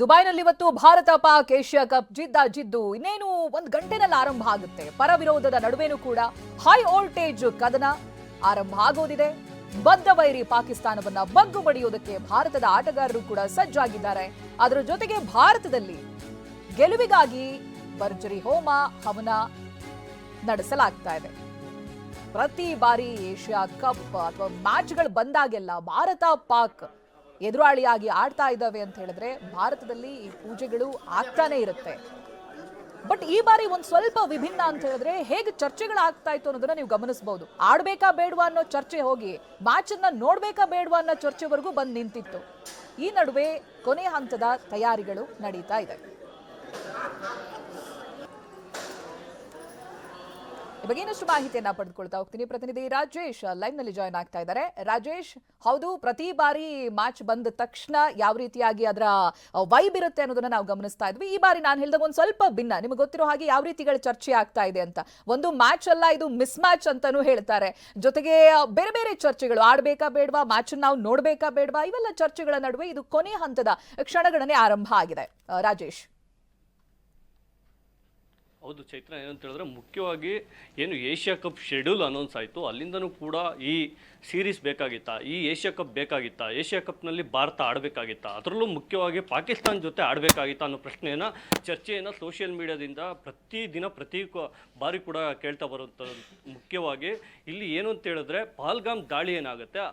ದುಬೈನಲ್ಲಿ ಇವತ್ತು Bharat Pak Asia Cup ಜಿದ್ದ ಜಿದ್ದು. ಇನ್ನೇನು ಒಂದು ಗಂಟೆನಲ್ಲಿ ಆರಂಭ ಆಗುತ್ತೆ. ಪರ ವಿರೋಧದ ನಡುವೆನೂ ಕೂಡ ಹೈ ವೋಲ್ಟೇಜ್ ಕದನ ಆರಂಭ ಆಗೋದಿದೆ. ಬದ್ಧ ವೈರಿ ಪಾಕಿಸ್ತಾನವನ್ನ ಬಗ್ಗು ಬಡಿಯೋದಕ್ಕೆ ಭಾರತದ ಆಟಗಾರರು ಕೂಡ ಸಜ್ಜಾಗಿದ್ದಾರೆ. ಅದರ ಜೊತೆಗೆ ಭಾರತದಲ್ಲಿ ಗೆಲುವಿಗಾಗಿ ಭರ್ಜರಿ ಹೋಮ, ಹವನ ನಡೆಸಲಾಗ್ತಾ ಇದೆ. ಪ್ರತಿ ಬಾರಿ ಏಷ್ಯಾ ಕಪ್ ಅಥವಾ ಮ್ಯಾಚ್ಗಳು ಬಂದಾಗೆಲ್ಲ ಭಾರತ ಪಾಕ್ ಎದುರಾಳಿಯಾಗಿ ಆಡ್ತಾ ಇದ್ದಾವೆ ಅಂತ ಹೇಳಿದ್ರೆ ಭಾರತದಲ್ಲಿ ಈ ಪೂಜೆಗಳು ಆಗ್ತಾನೆ ಇರುತ್ತೆ. ಬಟ್ ಈ ಬಾರಿ ಒಂದು ಸ್ವಲ್ಪ ವಿಭಿನ್ನ ಅಂತ ಹೇಳಿದ್ರೆ ಹೇಗೆ ಚರ್ಚೆಗಳಾಗ್ತಾ ಇತ್ತು ಅನ್ನೋದನ್ನ ನೀವು ಗಮನಿಸಬಹುದು ಆಡ್ಬೇಕಾ ಬೇಡವಾ ಅನ್ನೋ ಚರ್ಚೆ ಹೋಗಿ ಮ್ಯಾಚ್ ಅನ್ನ ನೋಡ್ಬೇಕಾ ಬೇಡವಾ ಅನ್ನೋ ಚರ್ಚೆವರೆಗೂ ಬಂದು ನಿಂತಿತ್ತು. ಈ ನಡುವೆ ಕೊನೆ ಹಂತದ ತಯಾರಿಗಳು ನಡೀತಾ ಇದೆ. ಬಗ್ಗೆ ಇನ್ನಷ್ಟು ಮಾಹಿತಿಯನ್ನ ಪಡೆದುಕೊಳ್ತಾ ಹೋಗ್ತೀನಿ. ಪ್ರತಿನಿಧಿ ರಾಜೇಶ್ ಲೈವ್ನಲ್ಲಿ ಜಾಯ್ನ್ ಆಗ್ತಾ ಇದ್ದಾರೆ. ರಾಜೇಶ್, ಹೌದು, ಪ್ರತಿ ಬಾರಿ ಮ್ಯಾಚ್ ಬಂದ ತಕ್ಷಣ ಯಾವ ರೀತಿಯಾಗಿ ಅದರ ವೈಬ್ ಇರುತ್ತೆ ಅನ್ನೋದನ್ನ ನಾವು ಗಮನಿಸ್ತಾ ಇದ್ವಿ. ಈ ಬಾರಿ ನಾನು ಹೇಳಿದಾಗ ಒಂದು ಸ್ವಲ್ಪ ಭಿನ್ನ. ನಿಮ್ಗೆ ಗೊತ್ತಿರೋ ಹಾಗೆ ಯಾವ ರೀತಿಗಳ ಚರ್ಚೆ ಆಗ್ತಾ ಇದೆ ಅಂತ. ಒಂದು ಮ್ಯಾಚ್ ಅಲ್ಲ, ಇದು ಮಿಸ್ ಮ್ಯಾಚ್ ಅಂತಾನೂ ಹೇಳ್ತಾರೆ. ಜೊತೆಗೆ ಬೇರೆ ಬೇರೆ ಚರ್ಚೆಗಳು. ಆಡ್ಬೇಕಾ ಬೇಡವಾ ಮ್ಯಾಚ್ ನಾವು ನೋಡ್ಬೇಕಾ ಬೇಡವಾ, ಇವೆಲ್ಲ ಚರ್ಚೆಗಳ ನಡುವೆ ಇದು ಕೊನೆ ಹಂತದ ಕ್ಷಣಗಣನೆ ಆರಂಭ ಆಗಿದೆ. ರಾಜೇಶ್. ಹೌದು ಚೈತ್ರ, ಏನಂತ ಹೇಳಿದ್ರೆ ಮುಖ್ಯವಾಗಿ ಏನು ಏಷ್ಯಾ ಕಪ್ ಶೆಡ್ಯೂಲ್ ಅನೌನ್ಸ್ ಆಯಿತು. ಅಲ್ಲಿಂದನೂ ಕೂಡ ಈ ಸೀರೀಸ್ ಬೇಕಾಗಿತ್ತಾ, ಈ ಏಷ್ಯಾ ಕಪ್ ಬೇಕಾಗಿತ್ತಾ, ಏಷ್ಯಾ ಕಪ್ನಲ್ಲಿ ಭಾರತ ಆಡಬೇಕಾಗಿತ್ತಾ, ಅದರಲ್ಲೂ ಮುಖ್ಯವಾಗಿ ಪಾಕಿಸ್ತಾನ ಜೊತೆ ಆಡಬೇಕಾಗಿತ್ತಾ ಅನ್ನೋ ಪ್ರಶ್ನೆಯನ್ನು, ಚರ್ಚೆಯನ್ನು ಸೋಷಿಯಲ್ ಮೀಡಿಯಾದಿಂದ ಪ್ರತಿ ದಿನ ಪ್ರತಿ ಬಾರಿ ಕೂಡ ಕೇಳ್ತಾ ಬರುವಂಥ ಮುಖ್ಯವಾಗಿ ಇಲ್ಲಿ ಏನು ಅಂತ ಹೇಳಿದ್ರೆ ಪಹಲ್ಗಾಮ್ ದಾಳಿ ಏನಾಗುತ್ತೆ,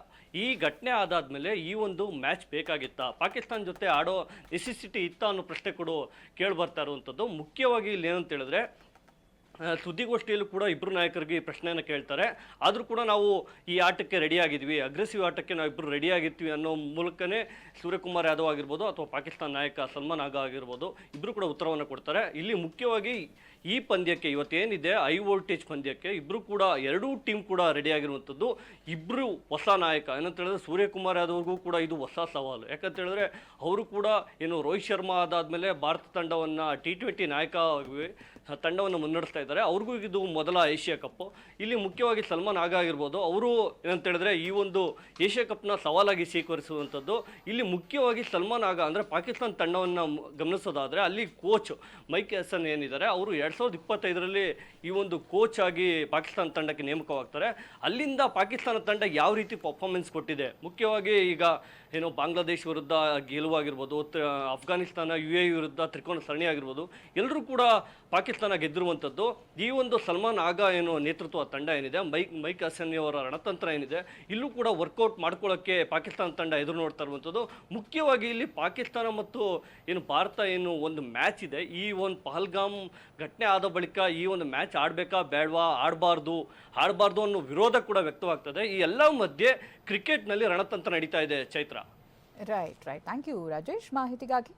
ಈ ಘಟನೆ ಆದಾದ್ಮೇಲೆ ಈ ಒಂದು ಮ್ಯಾಚ್ ಬೇಕಾಗಿತ್ತಾ, ಪಾಕಿಸ್ತಾನ ಜೊತೆ ಆಡೋ ನೆಸೆಸಿಟಿ ಇತ್ತಾ ಅನ್ನೋ ಪ್ರಶ್ನೆ ಕೂಡ ಕೇಳಿ ಬರ್ತಾ ಇರುವಂಥದ್ದು ಮುಖ್ಯವಾಗಿ ಇಲ್ಲಿ ಏನಂತ ಹೇಳಿದ್ರೆ ಸುದ್ದಿಗೋಷ್ಠಿಯಲ್ಲೂ ಕೂಡ ಇಬ್ಬರು ನಾಯಕರಿಗೆ ಈ ಪ್ರಶ್ನೆಯನ್ನು ಕೇಳ್ತಾರೆ. ಆದರೂ ಕೂಡ ನಾವು ಈ ಆಟಕ್ಕೆ ರೆಡಿ ಆಗಿದ್ವಿ. ಅಗ್ರೆಸಿವ್ ಆಟಕ್ಕೆ ನಾವು ಇಬ್ಬರು ರೆಡಿ ಆಗಿರ್ತೀವಿ ಅನ್ನೋ ಮೂಲಕನೇ ಸೂರ್ಯಕುಮಾರ್ ಯಾದವ್ ಆಗಿರ್ಬೋದು ಅಥವಾ ಪಾಕಿಸ್ತಾನ ನಾಯಕ ಸಲ್ಮಾನ್ ಆಗ ಆಗಿರ್ಬೋದು ಇಬ್ಬರು ಕೂಡ ಉತ್ತರವನ್ನು ಕೊಡ್ತಾರೆ. ಇಲ್ಲಿ ಮುಖ್ಯವಾಗಿ ಈ ಪಂದ್ಯಕ್ಕೆ ಇವತ್ತೇನಿದೆ? ಹೈ ವೋಲ್ಟೇಜ್ ಪಂದ್ಯಕ್ಕೆ ಇಬ್ಬರು ಕೂಡ ಎರಡೂ ಟೀಮ್ ಕೂಡ ರೆಡಿ ಆಗಿರುವಂಥದ್ದು ಇಬ್ಬರು ಹೊಸ ನಾಯಕ. ಏನಂತ ಹೇಳಿದ್ರೆ ಸೂರ್ಯಕುಮಾರ್ ಯಾದವ್ಗೂ ಕೂಡ ಇದು ಹೊಸ ಸವಾಲು. ಯಾಕಂತ ಹೇಳಿದ್ರೆ ಅವರು ಕೂಡ ಏನು ರೋಹಿತ್ ಶರ್ಮಾ ಅದಾದಮೇಲೆ ಭಾರತ ತಂಡವನ್ನು ಟಿ ಟ್ವೆಂಟಿ ನಾಯಕ ತಂಡವನ್ನು ಮುನ್ನಡೆಸ್ತಾ ಇದ್ದಾರೆ. ಅವ್ರಿಗೂ ಇದು ಮೊದಲ ಏಷ್ಯಾ ಕಪ್ಪು ಇಲ್ಲಿ ಮುಖ್ಯವಾಗಿ ಸಲ್ಮಾನ್ ಆಗ ಆಗಿರ್ಬೋದು. ಅವರು ಏನಂತ ಹೇಳಿದ್ರೆ ಈ ಒಂದು ಏಷ್ಯಾ ಕಪ್ನ ಸವಾಲಾಗಿ ಸ್ವೀಕರಿಸುವಂಥದ್ದು. ಇಲ್ಲಿ ಮುಖ್ಯವಾಗಿ ಸಲ್ಮಾನ್ ಆಗ ಅಂದರೆ ಪಾಕಿಸ್ತಾನ ತಂಡವನ್ನು ಗಮನಿಸೋದಾದರೆ ಅಲ್ಲಿ ಕೋಚ್ ಮೈಕ್ ಹಸನ್ ಏನಿದ್ದಾರೆ, ಅವರು ಎರಡು ಸಾವಿರದ ಇಪ್ಪತ್ತೈದರಲ್ಲಿ ಈ ಒಂದು ಕೋಚ್ ಆಗಿ ಪಾಕಿಸ್ತಾನ ತಂಡಕ್ಕೆ ನೇಮಕವಾಗ್ತಾರೆ. ಅಲ್ಲಿಂದ ಪಾಕಿಸ್ತಾನ ತಂಡ ಯಾವ ರೀತಿ ಪರ್ಫಾರ್ಮೆನ್ಸ್ ಕೊಟ್ಟಿದೆ? ಮುಖ್ಯವಾಗಿ ಈಗ ಏನು ಬಾಂಗ್ಲಾದೇಶ್ ವಿರುದ್ಧ ಗೆಲುವಾಗಿರ್ಬೋದು ಅಫ್ಘಾನಿಸ್ತಾನ ಯು ಎ ವಿರುದ್ಧ ತ್ರಿಕೋನ ಸರಣಿ ಆಗಿರ್ಬೋದು ಎಲ್ಲರೂ ಕೂಡ ಪಾಕಿಸ್ತಾನ ಗೆದ್ದಿರುವಂಥದ್ದು, ಈ ಒಂದು ಸಲ್ಮಾನ್ ಆಗ ಏನು ನೇತೃತ್ವ ತಂಡ ಏನಿದೆ, ಮೈಕ್ ಮೈಕ್ ಅವರ ರಣತಂತ್ರ ಏನಿದೆ, ಇಲ್ಲೂ ಕೂಡ ವರ್ಕೌಟ್ ಮಾಡ್ಕೊಳ್ಳೋಕ್ಕೆ ಪಾಕಿಸ್ತಾನ ತಂಡ ಎದುರು ನೋಡ್ತಾ ಇರುವಂಥದ್ದು. ಮುಖ್ಯವಾಗಿ ಇಲ್ಲಿ ಪಾಕಿಸ್ತಾನ ಮತ್ತು ಏನು ಭಾರತ ಏನು ಒಂದು ಮ್ಯಾಚ್ ಇದೆ, ಈ ಒಂದು ಪಹಲ್ಗಾಮ್ ಘಟನೆ ಆದ ಬಳಿಕ ಈ ಒಂದು ಮ್ಯಾಚ್ ಆಡಬೇಕಾ ಬೇಡವಾ, ಆಡಬಾರ್ದು ಆಡಬಾರ್ದು ಅನ್ನೋ ವಿರೋಧ ಕೂಡ ವ್ಯಕ್ತವಾಗ್ತದೆ. ಈ ಎಲ್ಲ ಮಧ್ಯೆ ಕ್ರಿಕೆಟ್ನಲ್ಲಿ ರಣತಂತ್ರ ನಡೀತಾ ಇದೆ Chaitra. Right right thank you Rajesh ಮಾಹಿತಿಗಾಗಿ